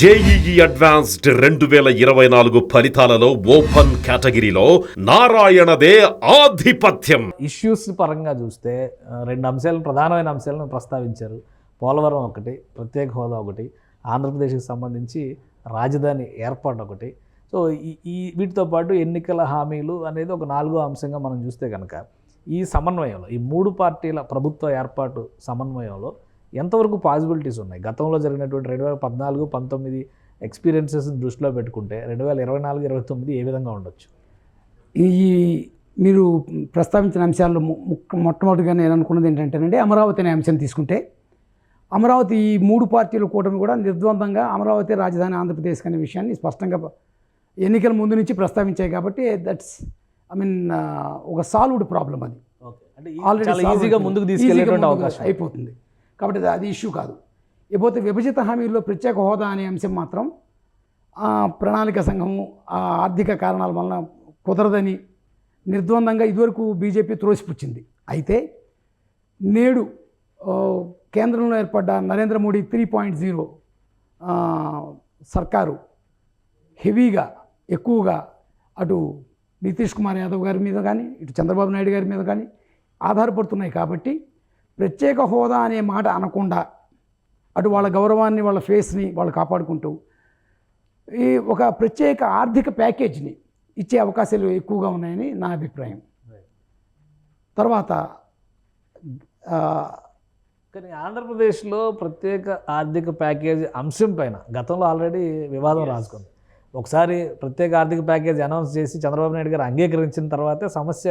JEE advanced రెండు వేల ఇరవై నాలుగు ఫలితాలలో ఓపెన్ కేటగిరీలో నారాయణదే ఆధిపత్యం. ఇష్యూస్ పరంగా చూస్తే రెండు అంశాలను ప్రధానమైన అంశాలను ప్రస్తావించారు. పోలవరం ఒకటి ప్రత్యేక హోదా ఒకటి ఆంధ్రప్రదేశ్కి సంబంధించి రాజధాని ఏర్పాటు ఒకటి. సో ఈ వీటితో పాటు ఎన్నికల హామీలు అనేది ఒక నాలుగో అంశంగా మనం చూస్తే కనుక ఈ సమన్వయంలో ఈ మూడు పార్టీల ప్రభుత్వ ఏర్పాటు సమన్వయంలో ఎంతవరకు పాసిబిలిటీస్ ఉన్నాయి? గతంలో జరిగినటువంటి రెండు వేల పద్నాలుగు పంతొమ్మిది ఎక్స్పీరియన్సెస్ దృష్టిలో పెట్టుకుంటే రెండు వేల ఇరవై నాలుగు ఇరవై తొమ్మిది ఏ విధంగా ఉండొచ్చు? ఈ మీరు ప్రస్తావించిన అంశాల్లో మొట్టమొదటిగా నేను అనుకున్నది ఏంటంటేనండి అమరావతి అనే అంశం తీసుకుంటే అమరావతి ఈ మూడు పార్టీల కూటమి కూడా నిర్ద్వందంగా అమరావతి రాజధాని ఆంధ్రప్రదేశ్ అనే విషయాన్ని స్పష్టంగా ఎన్నికల ముందు నుంచి ప్రస్తావించాయి కాబట్టి దట్స్ ఐ మీన్ ఒక సాల్వ్డ్ ప్రాబ్లం అది. అంటే ఆల్రెడీ ఈజీగా. ముందుకు ముందుకు అవకాశం. అయిపోతుంది. కాబట్టి అది- ఇష్యూ కాదు. ఇకపోతే విభజిత హామీల్లో ప్రత్యేక హోదా అనే అంశం మాత్రం ప్రణాళిక సంఘము ఆ ఆర్థిక కారణాల వలన కుదరదని నిర్ద్వందంగా ఇదివరకు బీజేపీ త్రోసిపుచ్చింది. అయితే నేడు కేంద్రంలో ఏర్పడ్డ Narendra Modi three point zero సర్కారు హెవీగా ఎక్కువగా అటు నితీష్ కుమార్ యాదవ్ గారి మీద కానీ ఇటు చంద్రబాబు నాయుడు గారి మీద కానీ ఆధారపడుతున్నాయి కాబట్టి ప్రత్యేక హోదా అనే మాట అనకుండా అటు వాళ్ళ గౌరవాన్ని వాళ్ళ ఫేస్ని వాళ్ళు కాపాడుకుంటూ ఈ ఒక ప్రత్యేక ఆర్థిక ప్యాకేజీని ఇచ్చే అవకాశాలు ఎక్కువగా ఉన్నాయని నా అభిప్రాయం. తర్వాత కానీ ఆంధ్రప్రదేశ్లో ప్రత్యేక ఆర్థిక ప్యాకేజీ అంశం పైన గతంలో ఆల్రెడీ వివాదం రాసుకుంది. ఒకసారి ప్రత్యేక ఆర్థిక ప్యాకేజీ అనౌన్స్ చేసి చంద్రబాబు నాయుడు గారు అంగీకరించిన తర్వాతే సమస్య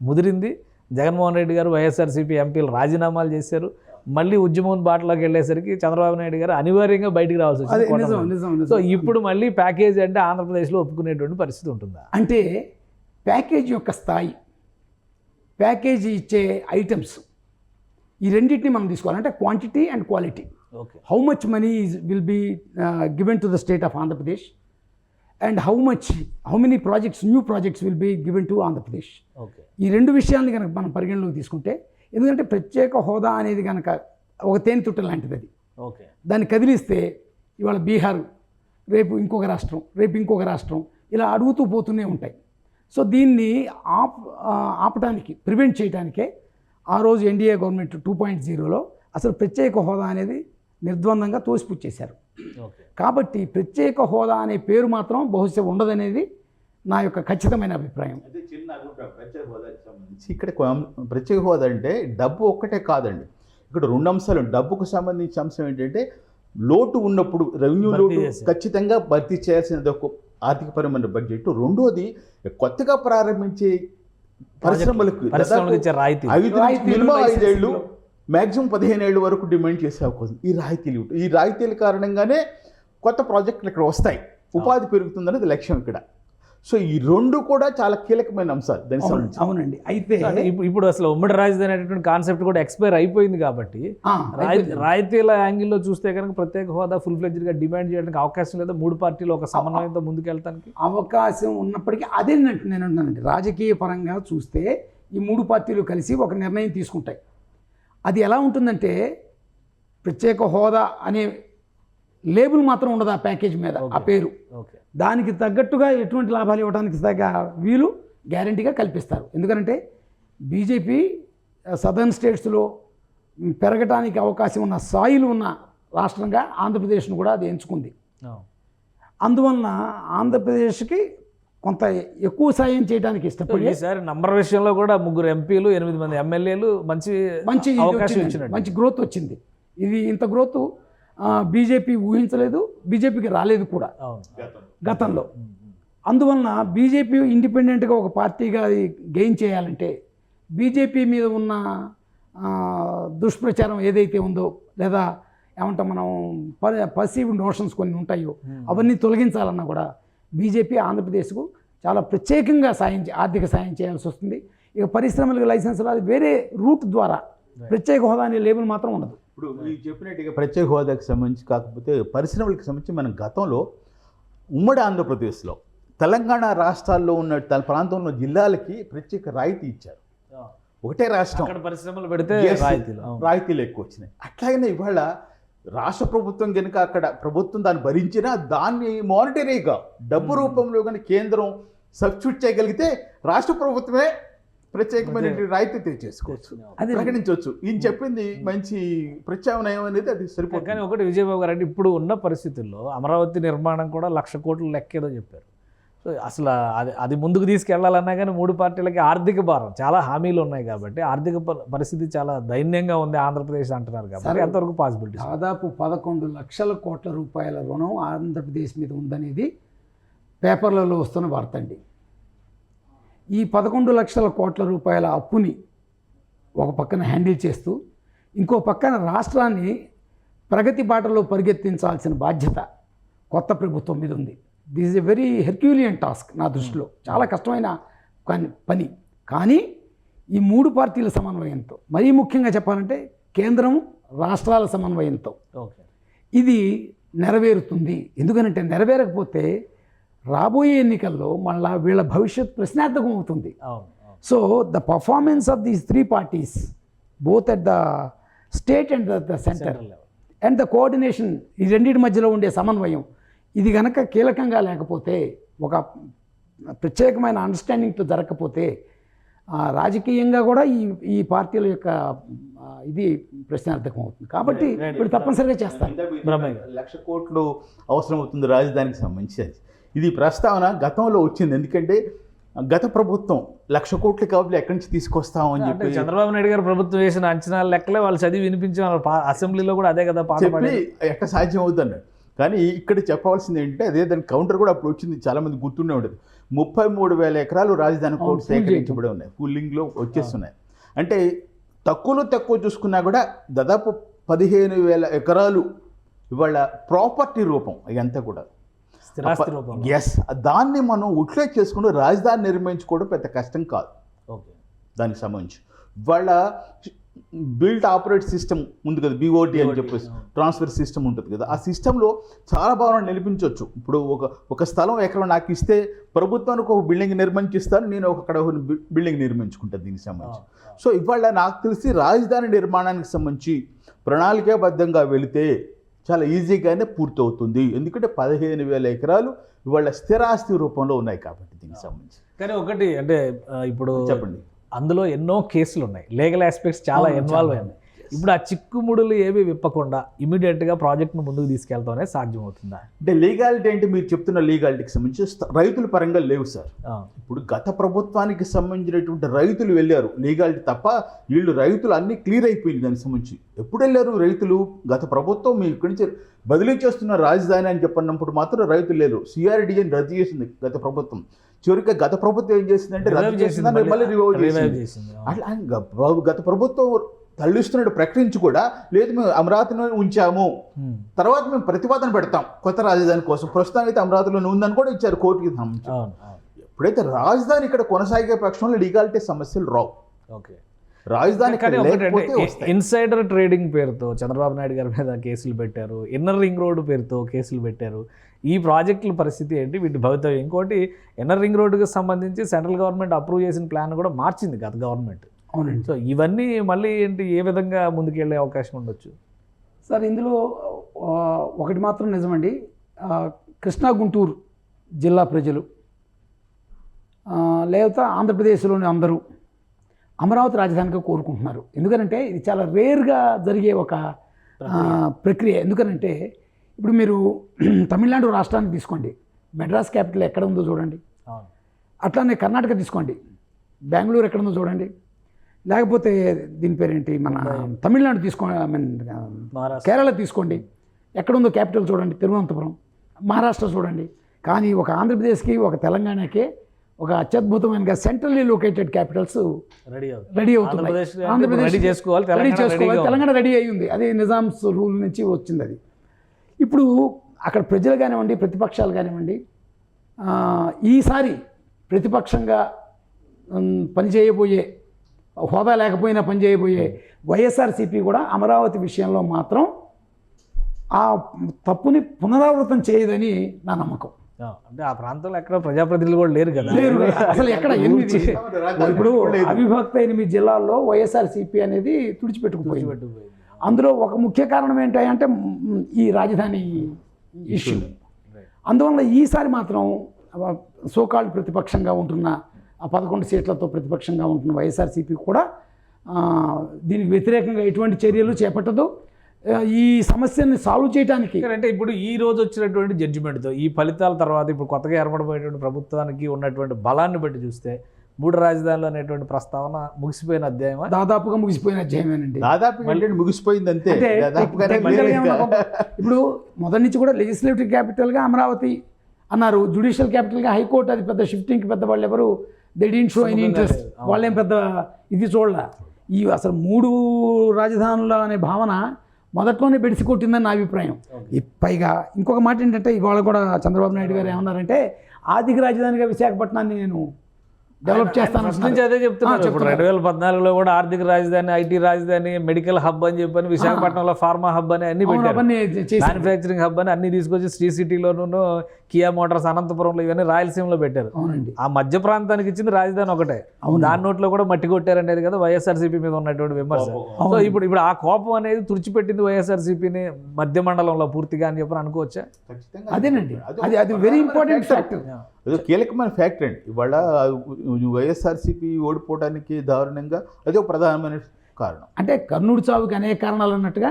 ముదిరింది. జగన్మోహన్ రెడ్డి గారు వైఎస్ఆర్సీపీ ఎంపీలు రాజీనామాలు చేశారు. మళ్ళీ ఉద్యమం బాటలోకి వెళ్ళేసరికి చంద్రబాబు నాయుడు గారు అనివార్యంగా బయటికి రావాల్సి వచ్చింది సో ఇప్పుడు మళ్ళీ ప్యాకేజీ అంటే ఆంధ్రప్రదేశ్లో ఒప్పుకునేటువంటి పరిస్థితి ఉంటుందా? అంటే ప్యాకేజీ యొక్క స్థాయి ప్యాకేజీ ఇచ్చే ఐటమ్స్ ఈ రెండింటిని మనం తీసుకోవాలి. అంటే quantity and quality okay how much money will be given to the state of Andhra Pradesh and how much how many projects new projects will be given to Andhra Pradesh okay ఈ రెండు విషయాల్ని కనుక మనం పరిగణలోకి తీసుకుంటే ఎందుకంటే ప్రత్యేక హోదా అనేది కనుక ఒక తేనెతుట్ట లాంటిది అది. ఓకే దాన్ని కదిలిస్తే ఇవాళ బీహార్ రేపు ఇంకొక రాష్ట్రం రేపు ఇంకొక రాష్ట్రం ఇలా అడుగుతూ పోతూనే ఉంటాయి. సో దీన్ని ఆప్ ఆపటానికి ప్రివెంట్ చేయడానికే ఆ రోజు ఎన్డీఏ గవర్నమెంట్ టూ పాయింట్ జీరోలో అసలు ప్రత్యేక హోదా అనేది నిర్ద్వందంగా తోసిపుచ్చేశారు. ఓకే. కాబట్టి ప్రత్యేక హోదా అనే పేరు మాత్రం బహుశా ఉండదనేది నా యొక్క ఖచ్చితమైన అభిప్రాయం. చిన్న ప్రత్యేక ఇక్కడ ప్రత్యేక హోదా అంటే డబ్బు ఒక్కటే కాదండి. ఇక్కడ రెండు అంశాలు డబ్బుకు సంబంధించిన అంశం ఏంటంటే లోటు ఉన్నప్పుడు రెవెన్యూ లోటు. ఖచ్చితంగా భర్తీ చేయాల్సినది ఒక ఆర్థికపరమైన బడ్జెట్. రెండోది కొత్తగా ప్రారంభించే పరిశ్రమలకు పరిశ్రమలకు ఇచ్చే రాయితీ ఐదు. ఐదేళ్ళు మాక్సిమం పదిహేను ఏళ్ళు వరకు డిమాండ్ చేసే అవకాశం. ఈ రాయితీలు ఇవ్వటం. ఈ రాయితీల కారణంగానే కొత్త ప్రాజెక్టులు ఇక్కడ వస్తాయి. ఉపాధి పెరుగుతుందనేది లక్ష్యం ఇక్కడ. సో ఈ రెండు కూడా చాలా కీలకమైన అంశాలు దానికి అవునండి. అయితే ఇప్పుడు ఇప్పుడు అసలు ఉమ్మడి రాజధాని అనేటువంటి కాన్సెప్ట్ కూడా ఎక్స్పైర్ అయిపోయింది కాబట్టి. రాయితీల యాంగిల్లో చూస్తే కనుక ప్రత్యేక హోదా ఫుల్ ఫ్లెడ్జ్గా డిమాండ్ చేయడానికి అవకాశం లేదా. మూడు పార్టీలు ఒక సమన్వయంతో ముందుకెళ్తానికి. అవకాశం ఉన్నప్పటికీ అదే నేను నేను అంటున్నానండి రాజకీయ పరంగా చూస్తే ఈ మూడు పార్టీలు కలిసి ఒక నిర్ణయం తీసుకుంటాయి. అది ఎలా ఉంటుందంటే ప్రత్యేక హోదా అనే లేబుల్ మాత్రం ఉండదు ఆ ప్యాకేజ్ మీద ఆ పేరు. ఓకే. దానికి తగ్గట్టుగా ఎటువంటి లాభాలు ఇవ్వడానికి తగ్గ వీలు గ్యారంటీగా కల్పిస్తారు. ఎందుకంటే బీజేపీ సదర్న్ స్టేట్స్లో పెరగటానికి అవకాశం ఉన్న సాయిల్ ఉన్న రాష్ట్రంగా ఆంధ్రప్రదేశ్ను కూడా అది ఎంచుకుంది. అందువలన ఆంధ్రప్రదేశ్కి కొంత ఎక్కువ సాయం చేయడానికి ఇష్టపడి ఈసారి నంబర్ విషయంలో కూడా ముగ్గురు ఎంపీలు ఎనిమిది మంది ఎమ్మెల్యేలు మంచి మంచి అవకాశం మంచి గ్రోత్ వచ్చింది. ఇది ఇంత గ్రోత్ బీజేపీ ఊహించలేదు బీజేపీకి రాలేదు కూడా గతంలో. అందువలన బీజేపీ ఇండిపెండెంట్గా ఒక పార్టీగా అది గెయిన్ చేయాలంటే బీజేపీ మీద ఉన్న దుష్ప్రచారం ఏదైతే ఉందో లేదా ఏమంటాం మనం పర్సీవ్ నోషన్స్ కొన్ని ఉంటాయో అవన్నీ తొలగించాలన్నా కూడా బీజేపీ ఆంధ్రప్రదేశ్కు చాలా ప్రత్యేకంగా సాయం చే- ఆర్థిక సాయం చేయాల్సి వస్తుంది. ఇక పరిశ్రమలకు లైసెన్సులు అది వేరే రూట్ ద్వారా ప్రత్యేక హోదా అనే లేబుల్ మాత్రం ఉండదు. ఇప్పుడు మీరు చెప్పినట్టుగా ప్రత్యేక హోదాకి సంబంధించి కాకపోతే పరిశ్రమలకు సంబంధించి మన గతంలో ఉమ్మడి ఆంధ్రప్రదేశ్లో తెలంగాణ రాష్ట్రాల్లో ఉన్న తన ప్రాంతంలో జిల్లాలకి ప్రత్యేక రాయితీ ఇచ్చారు. ఒకటే రాష్ట్రం. అక్కడ పరిశ్రమలు పెడితే రాయితీలు. రాయితీలు ఎక్కువ వచ్చినాయి. అట్లాగనే ఇవాళ రాష్ట్ర ప్రభుత్వం కనుక అక్కడ ప్రభుత్వం దాన్ని భరించినా దాన్ని మానిటరీగా డబ్బు రూపంలో కానీ కేంద్రం సబ్స్టిట్యూట్ చేయగలిగితే రాష్ట్ర ప్రభుత్వమే ప్రత్యేకమైన రాయితీ తెచ్చేసుకోవచ్చు. అదే. ప్రకటించవచ్చు. ఈయన చెప్పింది మంచి ప్రత్యామ్నాయం అనేది అది కానీ సరిపోతుంది ఒకటి విజయబాబు గారు అంటే ఇప్పుడు ఉన్న పరిస్థితుల్లో అమరావతి నిర్మాణం కూడా లక్ష కోట్ల లెక్కేదో చెప్పారు. అసలు అది అది ముందుకు తీసుకెళ్ళాలన్నా కానీ మూడు పార్టీలకి ఆర్థిక భారం చాలా హామీలు ఉన్నాయి కాబట్టి ఆర్థిక పరిస్థితి చాలా దైన్యంగా ఉంది ఆంధ్రప్రదేశ్ అంటున్నారు కాబట్టి. ఎంతవరకు పాసిబిలిటీ దాదాపు పదకొండు లక్షల కోట్ల రూపాయల రుణం ఆంధ్రప్రదేశ్ మీద ఉందనేది పేపర్లలో వస్తున్న వార్త అండి. ఈ పదకొండు లక్షల కోట్ల రూపాయల అప్పుని ఒక పక్కన హ్యాండిల్ చేస్తూ ఇంకో పక్కన రాష్ట్రాన్ని ప్రగతి బాటలో పరిగెత్తించాల్సిన బాధ్యత కొత్త ప్రభుత్వం మీద ఉంది. This is a very herculean task నా దృష్టిలో. చాలా కష్టమైన పని కానీ ఈ మూడు పార్టీల సమన్వయంతో మరీ ముఖ్యంగా చెప్పాలంటే కేంద్రం రాష్ట్రాల సమన్వయంతో ఓకే. ఇది నెరవేరుతుంది. ఎందుకనంటే నెరవేరకపోతే రాబోయే ఎన్నికల్లో మళ్ళా వీళ్ళ భవిష్యత్ ప్రశ్నార్థకం అవుతుంది. So the performance of these three parties both at the state and the centre. And the coordination ఈ రెండింటి మధ్యలో ఉండే సమన్వయం ఇది గనక కీలకంగా లేకపోతే ఒక ప్రత్యేకమైన అండర్స్టాండింగ్తో జరగకపోతే ఆ, రాజకీయంగా కూడా ఈ ఈ పార్టీల యొక్క ఇది ప్రశ్నార్థకం అవుతుంది కాబట్టి. వీళ్ళు తప్పనిసరిగా చేస్తారు. లక్ష కోట్లు అవసరం అవుతుంది రాజధానికి సంబంధించి అది. ఇది ప్రస్తావన గతంలో వచ్చింది ఎందుకంటే గత ప్రభుత్వం లక్ష కోట్లు కాబట్టి ఎక్కడి నుంచి తీసుకొస్తాం అని చెప్పి చంద్రబాబు నాయుడు గారు ప్రభుత్వం వేసిన అంచనాల లెక్కలే వాళ్ళు చదివి వినిపించి అసెంబ్లీలో కూడా అదే కదా పాట చెప్పి. ఎక్కడ సాధ్యం అవుతుంది అన్నాడు కానీ ఇక్కడ చెప్పవలసింది ఏంటంటే అదే దాని కౌంటర్ కూడా అప్పుడు వచ్చింది చాలా మంది గుర్తుండే ఉండదు. ముప్పై మూడు వేల ఎకరాలు రాజధాని కోర్టు సేకరించబడి ఉన్నాయి. ఫుల్లింగ్లో వచ్చేస్తున్నాయి. అంటే తక్కువలో తక్కువ చూసుకున్నా కూడా దాదాపు పదిహేను వేల ఎకరాలు ఇవాళ ప్రాపర్టీ రూపం ఇదంతా కూడా. ఎస్ దాన్ని మనం ఉట్లే చేసుకుంటూ రాజధాని నిర్మించుకోవడం పెద్ద కష్టం కాదు. ఓకే. దానికి సంబంధించి. వాళ్ళ బిల్ట్ ఆపరేట్ సిస్టమ్ ఉంది కదా బీఓటీ అని చెప్పేసి. ట్రాన్స్ఫర్ సిస్టమ్ ఉంటుంది కదా. ఆ సిస్టంలో చాలా భవనాలు నిలిపించవచ్చు. ఇప్పుడు ఒక ఒక స్థలం ఎక్కడ నాకు ఇస్తే ప్రభుత్వానికి ఒక బిల్డింగ్ నిర్మించిస్తాను నేను ఒక అక్కడ ఒక బిల్డింగ్ నిర్మించుకుంటాను దీనికి సంబంధించి. సో ఇవాళ నాకు తెలిసి రాజధాని నిర్మాణానికి సంబంధించి ప్రణాళికాబద్ధంగా వెళితే చాలా ఈజీగానే పూర్తవుతుంది. ఎందుకంటే పదిహేను వేల ఎకరాలు ఇవాళ స్థిరాస్తి రూపంలో ఉన్నాయి కాబట్టి దీనికి సంబంధించి. కానీ ఒకటి అంటే ఇప్పుడు చెప్పండి. అందులో ఎన్నో కేసులు ఉన్నాయి లీగల్ ఆస్పెక్ట్స్ చాలా ఇన్వాల్వ్. అయినాయి ఇప్పుడు ఆ చిక్కుముడులు ఏవి విప్పకుండా ఇమీడియట్గా ప్రాజెక్ట్ను ముందుకు తీసుకెళ్తానే సాధ్యమవుతుందా? అంటే లీగాలిటీ అంటే మీరు చెప్తున్న లీగాలిటీకి సంబంధించి రైతుల పరంగా లేవు సార్. ఇప్పుడు గత ప్రభుత్వానికి సంబంధించినటువంటి రైతులు వెళ్ళారు. లీగాలిటీ తప్ప వీళ్ళు రైతులు అన్ని క్లియర్ అయిపోయింది దానికి సంబంధించి. ఎప్పుడు వెళ్ళారు రైతులు? గత ప్రభుత్వం మీ ఇక్కడి నుంచి బదిలీ చేస్తున్న రాజధాని అని చెప్పినప్పుడు మాత్రం రైతులు లేరు. సిఆర్డీఎని రద్దు చేసింది గత ప్రభుత్వం. చివరికి గత ప్రభుత్వం ఏం చేసిందంటే రద్దు చేసింది చేసిందని మళ్ళీ రివైవ్ చేసింది. అట్లా గత ప్రభుత్వం తల్లిస్తున్నట్టు ప్రకటించి కూడా లేదు మేము అమరావతిలో ఉంచాము. తర్వాత మేము ప్రతిపాదన పెడతాం. కొత్త రాజధాని కోసం ప్రస్తుతానికి అయితే అమరావతిలోనే ఉందని కూడా ఇచ్చారు కోర్టుకి ఎప్పుడైతే రాజధాని ఇక్కడ కొనసాగే పక్షంలో లీగాలిటీ సమస్యలు రావు. ఓకే. రాజధాని ఇన్సైడర్ ట్రేడింగ్ పేరుతో చంద్రబాబు నాయుడు గారి మీద కేసులు పెట్టారు. ఇన్నర్ రింగ్ రోడ్డు పేరుతో కేసులు పెట్టారు. ఈ ప్రాజెక్టుల పరిస్థితి ఏంటి? వీటి భవితవ్యం. ఇంకోటి ఇన్నర్ రింగ్ రోడ్డుకి సంబంధించి సెంట్రల్ గవర్నమెంట్ అప్రూవ్ చేసిన ప్లాన్ కూడా మార్చింది గత గవర్నమెంట్. అవునండి. సో ఇవన్నీ మళ్ళీ ఏంటి ఏ విధంగా ముందుకెళ్ళే అవకాశం ఉండొచ్చు? సార్ ఇందులో ఒకటి మాత్రం నిజమండి. కృష్ణా గుంటూరు జిల్లా ప్రజలు లేదా ఆంధ్రప్రదేశ్లోని అందరూ అమరావతి రాజధానిగా కోరుకుంటున్నారు. ఎందుకనంటే ఇది చాలా రేర్గా జరిగే ఒక ప్రక్రియ. ఎందుకనంటే ఇప్పుడు మీరు తమిళనాడు రాష్ట్రాన్ని తీసుకోండి. మెడ్రాస్ క్యాపిటల్ ఎక్కడ ఉందో చూడండి. అట్లానే కర్ణాటక తీసుకోండి. బెంగళూరు ఎక్కడ ఉందో చూడండి. లేకపోతే దీని పేరేంటి? మన తమిళనాడు తీసుకోండి ఐ మీన్ కేరళ తీసుకోండి. ఎక్కడుందో క్యాపిటల్ చూడండి తిరువనంతపురం. మహారాష్ట్ర చూడండి. కానీ ఒక ఆంధ్రప్రదేశ్కి ఒక తెలంగాణకి ఒక అత్యద్భుతమైన సెంట్రల్లీ లొకేటెడ్ క్యాపిటల్స్ రెడీ అవుతుంది రెడీ అవుతున్నాయి. ఆంధ్రప్రదేశ్ రెడీ చేసుకోవాలి రెడీ తెలంగాణ చేసుకోవాలి. తెలంగాణ రెడీ అయ్యింది అది నిజామ్స్ రూల్ నుంచి వచ్చింది అది. ఇప్పుడు అక్కడ ప్రజలు కానివ్వండి ప్రతిపక్షాలు కానివ్వండి ఈసారి ప్రతిపక్షంగా పనిచేయబోయే హోదా లేకపోయినా పనిచేయబోయే వైఎస్ఆర్సీపీ కూడా అమరావతి విషయంలో మాత్రం ఆ తప్పుని పునరావృతం చేయదని నా నమ్మకం ఆ, అంటే ఆ ప్రాంతంలో ఎక్కడ ప్రజాప్రతినిధులు కూడా లేరు కదా లేరు. అసలు ఎక్కడ ఎనిమిది ఇప్పుడు. అవిభక్త ఎనిమిది జిల్లాల్లో వైఎస్ఆర్సీపీ అనేది తుడిచిపెట్టుకుపోయింది పెట్టుకుపోయింది. అందులో ఒక ముఖ్య కారణం ఏంటంటే ఈ రాజధాని ఇష్యూ అందువల్ల ఈసారి మాత్రం సోకాళ్ళు ప్రతిపక్షంగా ఉంటున్న ఆ పదకొండు సీట్లతో ప్రతిపక్షంగా ఉంటున్న వైఎస్ఆర్సీపీ కూడా ఆ, దీనికి వ్యతిరేకంగా ఎటువంటి చర్యలు చేపట్టదు. ఈ సమస్యని సాల్వ్ చేయడానికి అంటే ఇప్పుడు ఈ రోజు వచ్చినటువంటి జడ్జిమెంట్తో ఈ ఫలితాల తర్వాత ఇప్పుడు కొత్తగా ఏర్పడబోయేటువంటి ప్రభుత్వానికి ఉన్నటువంటి బలాన్ని బట్టి చూస్తే మూడు రాజధానులు అనేటువంటి ప్రస్తావన ముగిసిపోయిన అధ్యాయమా? దాదాపుగా ముగిసిపోయిన అధ్యాయమేనండి. దాదాపు ముగిసిపోయింది అంతే. ఇప్పుడు మొదటి నుంచి కూడా లెజిస్లేటివ్ క్యాపిటల్గా అమరావతి అన్నారు. జుడిషియల్ క్యాపిటల్గా హైకోర్టు అది పెద్ద షిఫ్టింగ్కి పెద్ద వాళ్ళు ఎవరు? They didn't show any interest వాళ్ళేం పెద్ద ఇది చూడాల. ఈ అసలు మూడు రాజధానుల అనే భావన మొదట్లోనే బెడిసి కొట్టిందని నా అభిప్రాయం. పైగా ఇంకొక మాట ఏంటంటే ఇవాళ కూడా చంద్రబాబు నాయుడు గారు ఏమన్నారంటే ఆర్థిక రాజధానిగా విశాఖపట్నాన్ని నేను డెవలప్ చేస్తాను ఫస్ట్ నుంచి అదే చెప్తున్నారు. ఇప్పుడు రెండు వేల పద్నాలుగులో కూడా ఆర్థిక రాజధాని ఐటీ రాజధాని మెడికల్ హబ్ అని చెప్పని విశాఖపట్నంలో ఫార్మా హబ్ అని అన్ని మ్యానుఫ్యాక్చరింగ్ హబ్ అని అన్ని తీసుకొచ్చి శ్రీ సిటీలోను కియా మోటార్స్ అనంతపురంలో ఇవన్నీ రాయలసీమలో పెట్టారు. అవునండి. ఆ మధ్య ప్రాంతానికి ఇచ్చింది రాజధాని ఒకటే. దాని నోట్లో కూడా మట్టి కొట్టారనేది కదా వైఎస్ఆర్సీపీ మీద ఉన్నటువంటి విమర్శ. సో ఇప్పుడు ఇప్పుడు ఆ కోపం అనేది తుడిచిపెట్టింది వైఎస్ఆర్సీపీని మధ్య మండలంలో పూర్తిగా అని చెప్పని అనుకోవచ్చా? అదేనండి. అది అది అది వెరీ ఇంపార్టెంట్ ఫ్యాక్టర్ అదో కీలకమైన ఫ్యాక్టర్ అండి. ఇవాళ వైఎస్ఆర్సీపీ ఓడిపోవడానికి దారుణంగా అదే ఒక ప్రధానమైన కారణం. అంటే కర్ణుడి చావుకి అనేక కారణాలు అన్నట్టుగా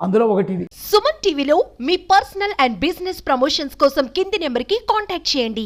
అందులో ఒకటి సుమన్ టీవీలో మీ పర్సనల్ అండ్ బిజినెస్ ప్రమోషన్స్ కోసం కింది నెంబర్కి కాంటాక్ట్ చేయండి.